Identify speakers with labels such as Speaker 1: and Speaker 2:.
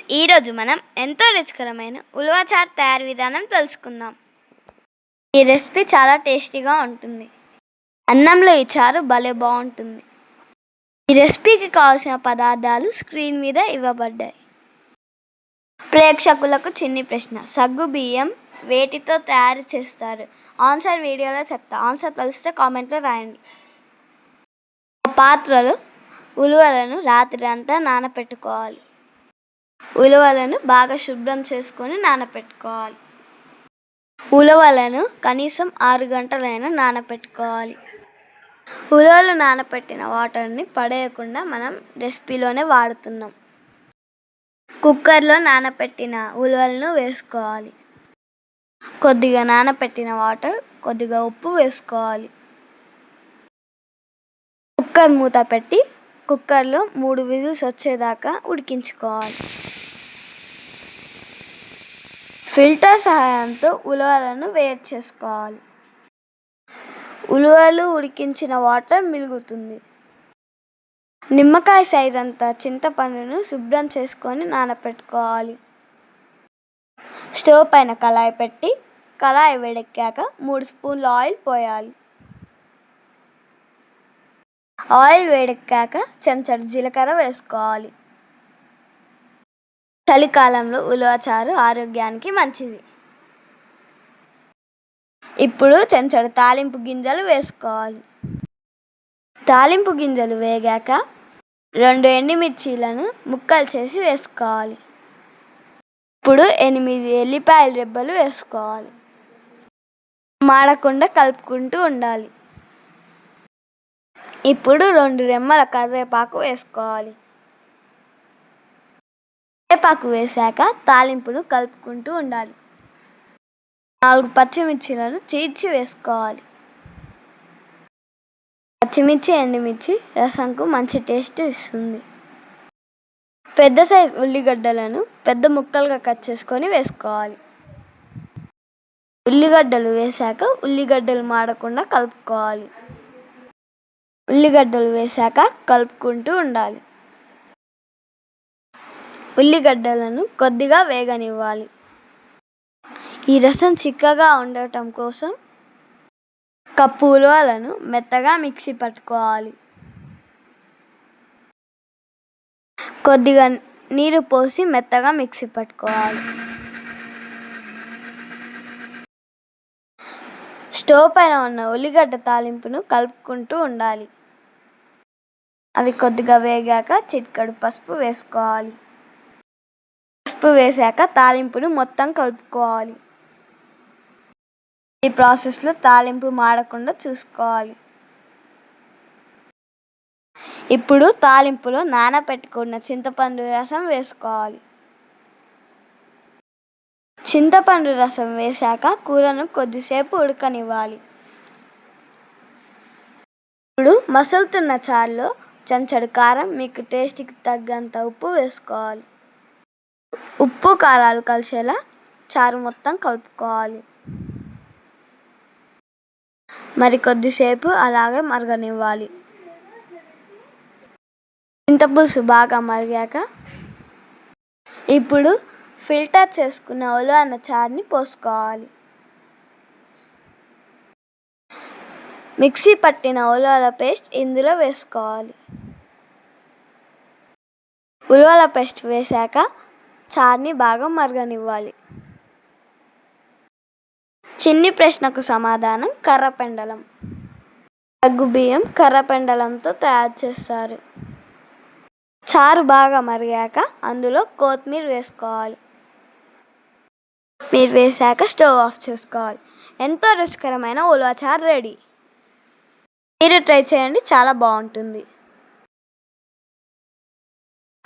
Speaker 1: ఈరోజు మనం ఎంతో రుచికరమైన ఉలవచారు తయారు విధానం తెలుసుకుందాం. ఈ రెసిపీ చాలా టేస్టీగా ఉంటుంది. అన్నంలో ఈ చారు భలే బాగుంటుంది. ఈ రెసిపీకి కావాల్సిన పదార్థాలు స్క్రీన్ మీద ఇవ్వబడ్డాయి. ప్రేక్షకులకు చిన్ని ప్రశ్న సగ్గు బియ్యం వేటితో తయారు చేస్తారు? ఆన్సర్ వీడియోలో చెప్తా. ఆన్సర్ తెలిస్తే కామెంట్లో రాయండి. పాత్రలో ఉలువలను రాత్రి అంతా నానపెట్టుకోవాలి. ఉలవలను బాగా శుభ్రం చేసుకొని నానపెట్టుకోవాలి. ఉలవలను కనీసం ఆరు గంటలైనా నానపెట్టుకోవాలి. ఉలవలు నానపెట్టిన వాటర్ని పడేయకుండా మనం రెసిపీలోనే వాడుతున్నాం. కుక్కర్లో నానపెట్టిన ఉలవలను వేసుకోవాలి. కొద్దిగా నానపెట్టిన వాటర్ కొద్దిగా ఉప్పు వేసుకోవాలి. కుక్కర్ మూత పెట్టి కుక్కర్లో మూడు విజిల్స్ వచ్చేదాకా ఉడికించుకోవాలి. ఫిల్టర్ సహాయంతో ఉలవలను వేరు చేసుకోవాలి. ఉలవలు ఉడికించిన వాటర్ మిలుగుతుంది. నిమ్మకాయ సైజ్ అంతా చింతపండును శుభ్రం చేసుకొని నానపెట్టుకోవాలి. స్టవ్ పైన కళాయి పెట్టి కళాయి వేడెక్కాక మూడు స్పూన్ల ఆయిల్ పోయాలి. ఆయిల్ వేడెక్కాక చెంచడు జీలకర్ర వేసుకోవాలి. చలికాలంలో ఉలవచారు ఆరోగ్యానికి మంచిది. ఇప్పుడు చెంచడు తాలింపు గింజలు వేసుకోవాలి. తాలింపు గింజలు వేగాక రెండు ఎండుమిర్చీలను ముక్కలు చేసి వేసుకోవాలి. ఇప్పుడు ఎనిమిది ఎల్లిపాయల రెబ్బలు వేసుకోవాలి. మాడకుండా కలుపుకుంటూ ఉండాలి. ఇప్పుడు రెండు రెమ్మల కరివేపాకు వేసుకోవాలి. కరివేపాకు వేశాక తాలింపును కలుపుకుంటూ ఉండాలి. నాలుగు పచ్చిమిర్చిలను చీల్చి వేసుకోవాలి. పచ్చిమిర్చి ఎండుమిర్చి రసంకు మంచి టేస్ట్ ఇస్తుంది. పెద్ద సైజ్ ఉల్లిగడ్డలను పెద్ద ముక్కలుగా కట్ చేసుకొని వేసుకోవాలి. ఉల్లిగడ్డలు వేశాక ఉల్లిగడ్డలు మాడకుండా కలుపుకోవాలి. ఉల్లిగడ్డలు వేశాక కలుపుకుంటూ ఉండాలి. ఉల్లిగడ్డలను కొద్దిగా వేగనివ్వాలి. ఈ రసం చిక్కగా ఉండటం కోసం కప్పు ఉలవలను మెత్తగా మిక్సీ పట్టుకోవాలి. కొద్దిగా నీరు పోసి మెత్తగా మిక్సీ పట్టుకోవాలి. స్టవ్ పైన ఉన్న ఉల్లిగడ్డ తాలింపును కలుపుకుంటూ ఉండాలి. అవి కొద్దిగా వేగాక చిట్కడు పసుపు వేసుకోవాలి. పసుపు వేసాక తాలింపును మొత్తం కలుపుకోవాలి. ఈ ప్రాసెస్లో తాలింపు మాడకుండా చూసుకోవాలి. ఇప్పుడు తాలింపులో నానబెట్టుకున్న చింతపండు రసం వేసుకోవాలి. చింతపండు రసం వేశాక కూరను కొద్దిసేపు ఉడకనివ్వాలి. ఇప్పుడు మసులుతున్న చారులో చెంచడు కారం మీకు టేస్ట్కి తగ్గంత ఉప్పు వేసుకోవాలి. ఉప్పు కారాలు కలిసేలా చారు మొత్తం కలుపుకోవాలి. మరి కొద్దిసేపు అలాగే మరగనివ్వాలి. చింతపులుసు బాగా మరిగాక ఇప్పుడు ఫిల్టర్ చేసుకున్న ఉలవన్న చారుని పోసుకోవాలి. మిక్సీ పట్టిన ఉలవల పేస్ట్ ఇందులో వేసుకోవాలి. ఉలవల పేస్ట్ వేశాక చారుని బాగా మరగనివ్వాలి. చిన్ని ప్రశ్నకు సమాధానం కర్రపెండలం. దగ్గు బియ్యం కర్రపెండలంతో తయారు చేస్తారు. చారు బాగా మరిగాక అందులో కొత్తిమీర వేసుకోవాలి. మీరు వేసాక స్టవ్ ఆఫ్ చేసుకోవాలి. ఎంతో రుచికరమైన ఉలవ చారు రెడీ. మీరు ట్రై చేయండి చాలా బాగుంటుంది.